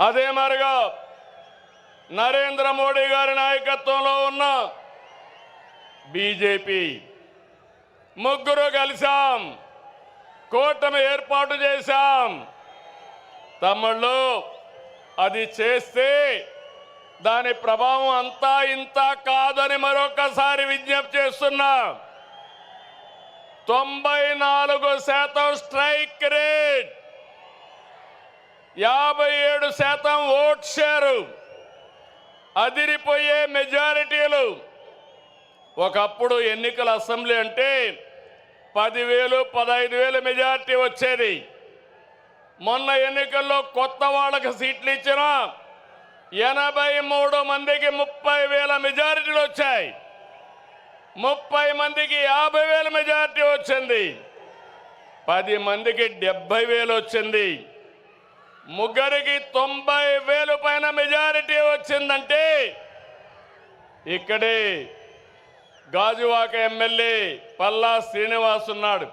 అదే మరిగా నరేంద్ర మోడీ గారి నాయకత్వంలో ఉన్న బీజేపీ ముగ్గురు కలిసాం కూటమి ఏర్పాటు చేశాం. తమ్ముళ్ళు అది చేస్తే దాని ప్రభావం అంతా ఇంత కాదని మరొకసారి విజ్ఞప్తి చేస్తున్నా. తొంభై నాలుగు శాతం స్ట్రైక్ రేట్ యాభై ఏడు శాతం ఓట్ షేరు. అదిరిపోయే మెజారిటీలు. ఒకప్పుడు ఎన్నికల అసెంబ్లీ అంటే పదివేలు పదహైదు వేలు మెజారిటీ వచ్చేది. మొన్న ఎన్నికల్లో కొత్త వాళ్ళకి సీట్లు ఇచ్చిన ఎనభై మూడు మందికి ముప్పై వేల మెజారిటీలు వచ్చాయి. ముప్పై మందికి యాభై వేల మెజారిటీ వచ్చింది. పది మందికి డెబ్బై వేలు వచ్చింది. ముగ్గురికి తొంభై వేలు పైన మెజారిటీ వచ్చిందంటే ఇక్కడే గాజువాక ఎమ్మెల్యే పల్లా శ్రీనివాస్ ఉన్నాడు.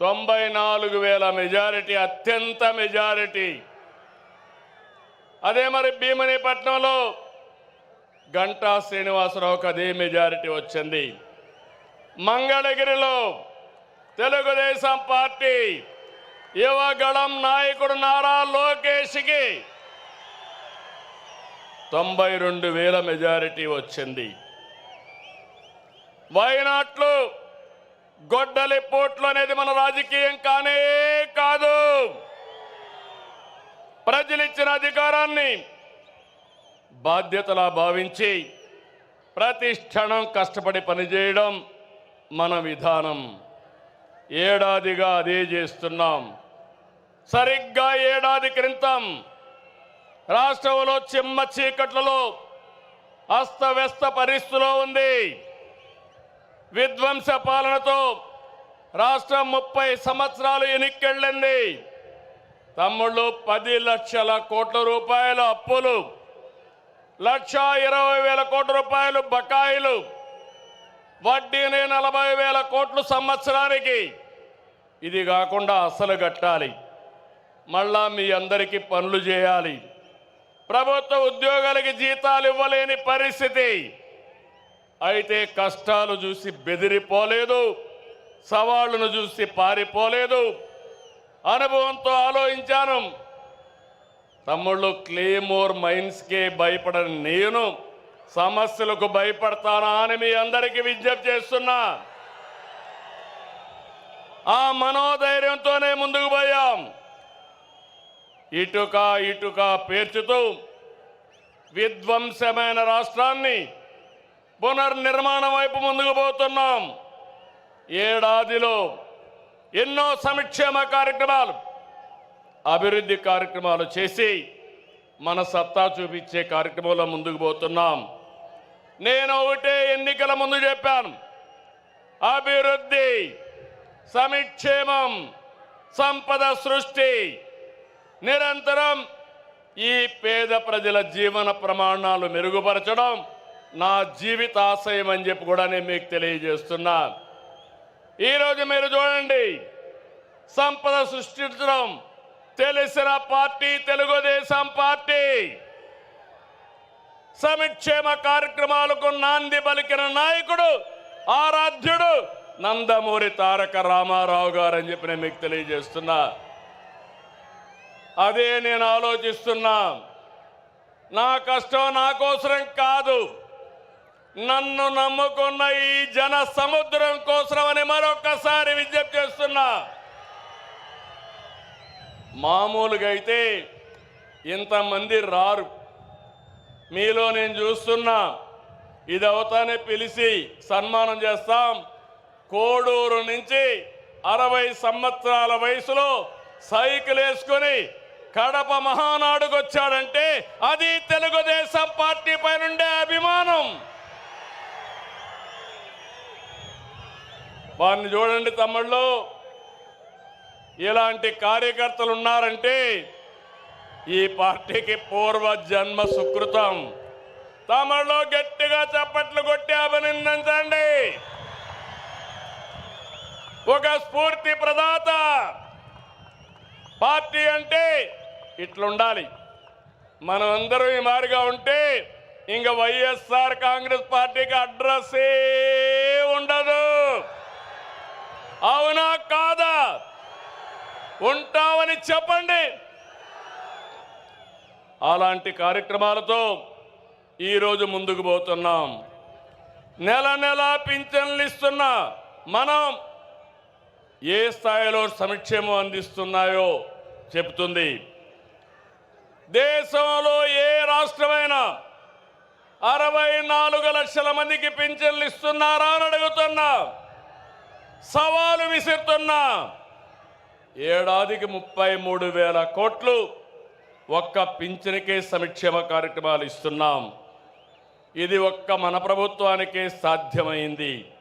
తొంభై నాలుగు వేల మెజారిటీ అత్యంత మెజారిటీ. అదే మరి భీమనిపట్నంలో గంటా శ్రీనివాసరావుకి అదే మెజారిటీ వచ్చింది. మంగళగిరిలో తెలుగుదేశం పార్టీ యువగళం నాయకుడు నారా లోకేష్కి తొంభై రెండు వేల మెజారిటీ వచ్చింది. వైనాట్లు గొడ్డలి పోట్లు అనేది మన రాజకీయం కానే కాదు. ప్రజలిచ్చిన అధికారాన్ని బాధ్యతలా భావించి ప్రతిష్టణం కష్టపడి పనిచేయడం మన విధానం. ఏడాదిగా అదే చేస్తున్నాం. సరిగ్గా ఏడాది క్రితం రాష్ట్రంలో చిమ్మ చీకట్లలో అస్తవ్యస్త పరిస్థితిలో ఉంది. విధ్వంస పాలనతో రాష్ట్రం ముప్పై సంవత్సరాలు ఎనిక్కెళ్ళింది. తమ్ముళ్ళు పది లక్షల కోట్ల రూపాయల అప్పులు లక్ష ఇరవై వేల కోట్ల రూపాయలు బకాయిలు వడ్డీని నలభై వేల కోట్లు సంవత్సరానికి. ఇది కాకుండా అసలు కట్టాలి. మళ్ళా మీ అందరికీ పనులు చేయాలి. ప్రభుత్వ ఉద్యోగాలకి జీతాలు ఇవ్వలేని పరిస్థితి. అయితే కష్టాలు చూసి బెదిరిపోలేదు. సవాళ్ళను చూసి పారిపోలేదు. అనుభవంతో ఆలోచించాను. తమ్ముళ్ళు క్లేమోర్ మైన్స్కే భయపడని నేను సమస్యలకు భయపడతానా అని మీ అందరికీ విజ్ఞప్తి చేస్తున్నా. ఆ మనోధైర్యంతోనే ముందుకు పోయా. ఇటుక ఇటుక పేర్చుతూ విధ్వంసమైన రాష్ట్రాన్ని పునర్నిర్మాణం వైపు ముందుకు పోతున్నాం. ఏడాదిలో ఎన్నో సంక్షేమ కార్యక్రమాలు అభివృద్ధి కార్యక్రమాలు చేసి మన సత్తా చూపించే కార్యక్రమంలో ముందుకు పోతున్నాం. నేను ఒకటే ఎన్నికల ముందు చెప్పాను అభివృద్ధి సంక్షేమం సంపద సృష్టి నిరంతరం ఈ పేద ప్రజల జీవన ప్రమాణాలు మెరుగుపరచడం నా జీవిత ఆశయం అని చెప్పి కూడా నేను మీకు తెలియజేస్తున్నా. ఈరోజు మీరు చూడండి సంపద సృష్టించడం తెలిసిన పార్టీ తెలుగుదేశం పార్టీ. సమిక్షేమ కార్యక్రమాలకు నాంది పలికిన నాయకుడు ఆరాధ్యుడు నందమూరి తారక రామారావు గారు అని చెప్పి నేను మీకు తెలియజేస్తున్నా. అదే నేను ఆలోచిస్తున్నా. నా కష్టం నా కోసరం కాదు. నన్ను నమ్ముకున్న ఈ జన సముద్రం కోసమని మరొకసారి విజ్ఞప్తి చేస్తున్నా. మామూలుగా అయితే ఇంతమంది రారు. మీలో నేను చూస్తున్నా. ఇది అవుతానే పిలిచి సన్మానం చేస్తాం. కోడూరు నుంచి అరవై సంవత్సరాల వయసులో సైకిల్ వేసుకొని కడప మహానాడుకు వచ్చాడంటే అది తెలుగుదేశం పార్టీ పైనుండే అభిమానం. వారిని చూడండి తమ్ముళ్ళు. ఇలాంటి కార్యకర్తలు ఉన్నారంటే ఈ పార్టీకి పూర్వ జన్మ సుకృతం. తమలో గట్టిగా చప్పట్లు కొట్టి అభినందించండి. ఒక స్ఫూర్తి ప్రదాత. పార్టీ అంటే ఇట్లుండాలి. మనం అందరం ఈ మారిగా ఉంటే ఇంక వైఎస్ఆర్ కాంగ్రెస్ పార్టీకి అడ్రస్సే ఉండదు. అవునా కాదా? ఉంటామని చెప్పండి. అలాంటి కార్యక్రమాలతో ఈరోజు ముందుకు పోతున్నాం. నెల నెల పింఛన్లు ఇస్తున్న మనం ఏ స్థాయిలో సంక్షేమం అందిస్తున్నాయో చెబుతుంది. దేశంలో ఏ రాష్ట్రమైనా అరవై నాలుగు లక్షల మందికి పింఛన్లు ఇస్తున్నారా అని అడుగుతున్నా. సవాలు విసురుతున్నా. ఏడాదికి ముప్పై మూడు వేల కోట్లు ఒక్క పింఛన్కే సంక్షేమ కార్యక్రమాలు ఇస్తున్నాం. ఇది ఒక్క మన ప్రభుత్వానికే సాధ్యమైంది.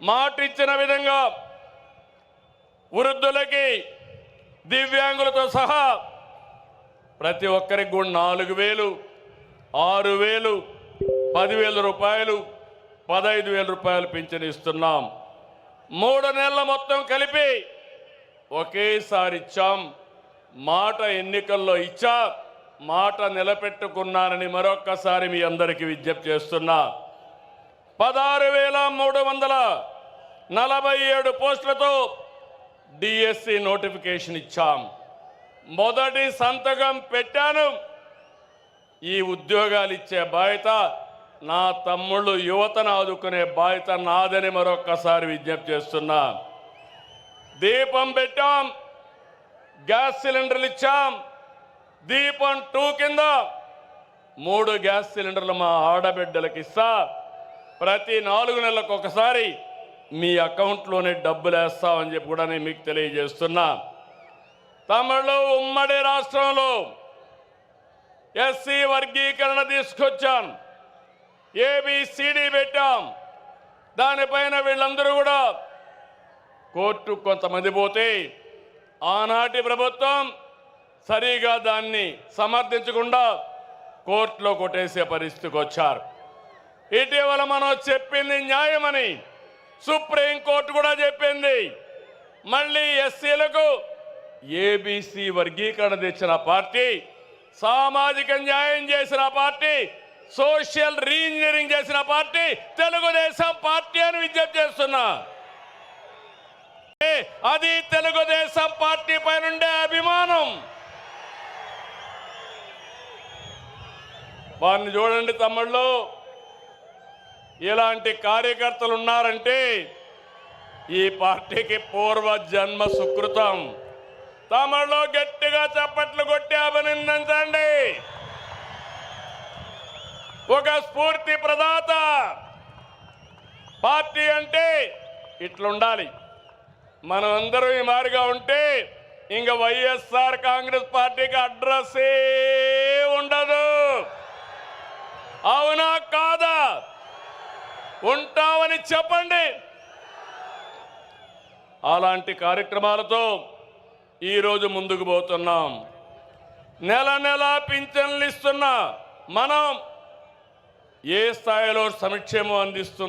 మాటిచ్చిన విధంగా వృద్ధులకి దివ్యాంగులతో సహా ప్రతి ఒక్కరికి కూడా నాలుగు వేలు ఆరు వేలు పదివేల రూపాయలు పదహైదు వేల రూపాయలు పింఛను ఇస్తున్నాం. మూడు నెలల మొత్తం కలిపి ఒకేసారి ఇచ్చాం. మాట ఎన్నికల్లో ఇచ్చా మాట నిలబెట్టుకున్నానని మరొక్కసారి మీ అందరికీ విజ్ఞప్తి చేస్తున్నా. పదహారు వేల మూడు వందల నలభై ఏడు పోస్టులతో డిఎస్సి నోటిఫికేషన్ ఇచ్చాం. మొదటి సంతకం పెట్టాను. ఈ ఉద్యోగాలు ఇచ్చే బాధ్యత నా తమ్ముళ్ళు యువతను ఆదుకునే బాధ్యత నాదని మరొక్కసారి విజ్ఞప్తి చేస్తున్నా. దీపం పెట్టాం. గ్యాస్ సిలిండర్లు ఇచ్చాం. దీపం టూ కింద మూడు గ్యాస్ సిలిండర్లు మా ఆడబిడ్డలకు ఇస్తా. ప్రతి నాలుగు నెలలకు ఒకసారి మీ అకౌంట్లోనే డబ్బులు వేస్తామని చెప్పి కూడా నేను మీకు తెలియజేస్తున్నా. తమిళ ఉమ్మడి రాష్ట్రంలో ఎస్సీ వర్గీకరణ తీసుకొచ్చాం. ఏబిసిడి పెట్టాం. దానిపైన వీళ్ళందరూ కూడా కోర్టు కొంతమంది పోతే ఆనాటి ప్రభుత్వం సరిగా దాన్ని సమర్థించకుండా కోర్టులో కొట్టేసే పరిస్థితికి వచ్చారు. ఇటీవల మనం చెప్పింది న్యాయమని సుప్రీంకోర్టు కూడా చెప్పింది. మళ్ళీ ఎస్సీలకు ఏబీసీ వర్గీకరణ తెచ్చిన పార్టీ సామాజిక న్యాయం చేసిన పార్టీ సోషల్ రీఇంజనీరింగ్ చేసిన పార్టీ తెలుగుదేశం పార్టీ అని విజ్ఞప్తి చేస్తున్నా. అది తెలుగుదేశం పార్టీ పైనుండే అభిమానం. వారిని చూడండి తమ్ముళ్ళు. ఇలాంటి కార్యకర్తలు ఉన్నారంటే ఈ పార్టీకి పూర్వ జన్మ సుకృతం. తమలో గట్టిగా చప్పట్లు కొట్టి అభినందించండి. ఒక స్ఫూర్తి ప్రదాత. పార్టీ అంటే ఇట్లుండాలి. మనం అందరం ఈ మారిగా ఉంటే ఇంక వైఎస్ఆర్ కాంగ్రెస్ పార్టీకి అడ్రస్సే ఉండదు. అవునా కాదా? ఉంటామని చెప్పండి. అలాంటి కార్యక్రమాలతో ఈరోజు ముందుకు పోతున్నాం. నెల నెల పింఛన్లు ఇస్తున్న మనం ఏ స్థాయిలో సంక్షేమం అందిస్తున్నాం